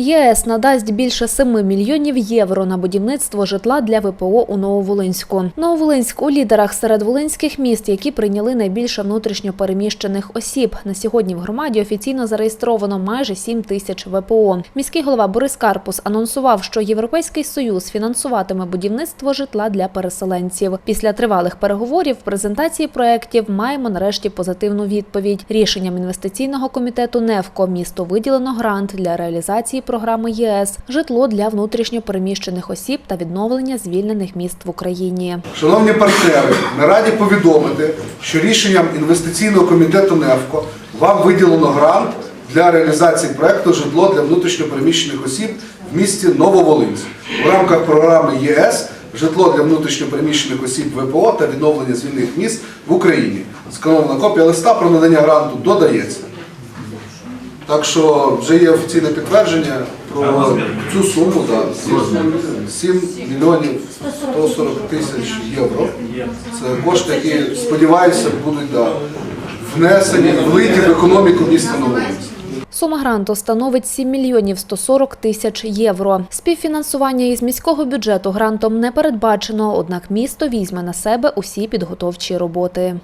ЄС надасть більше 7 мільйонів євро на будівництво житла для ВПО у Нововолинську. Нововолинськ у лідерах серед волинських міст, які прийняли найбільше внутрішньо переміщених осіб. На сьогодні в громаді офіційно зареєстровано майже 7 тисяч ВПО. Міський голова Борис Карпус анонсував, що Європейський союз фінансуватиме будівництво житла для переселенців. Після тривалих переговорів презентації проєктів маємо нарешті позитивну відповідь. Рішенням інвестиційного комітету НЕВКО місто виділено грант для реалізації програми ЄС житло для внутрішньо переміщених осіб та відновлення звільнених міст в Україні. Шановні партнери, ми раді повідомити, що рішенням інвестиційного комітету НЕФКО вам виділено грант для реалізації проекту житло для внутрішньопереміщених осіб в місті Нововолинськ в рамках програми ЄС житло для внутрішньопереміщених осіб ВПО та відновлення звільних міст в Україні. Сканована копія листа про надання гранту додається. Так що вже є офіційне підтвердження про цю суму, да, 7 мільйонів 140 тисяч євро. Це кошти, які, сподіваюся, будуть да, внесені, влиті в економіку міста Новолинськ. Сума гранту становить 7 мільйонів 140 тисяч євро. Співфінансування із міського бюджету грантом не передбачено, однак місто візьме на себе усі підготовчі роботи.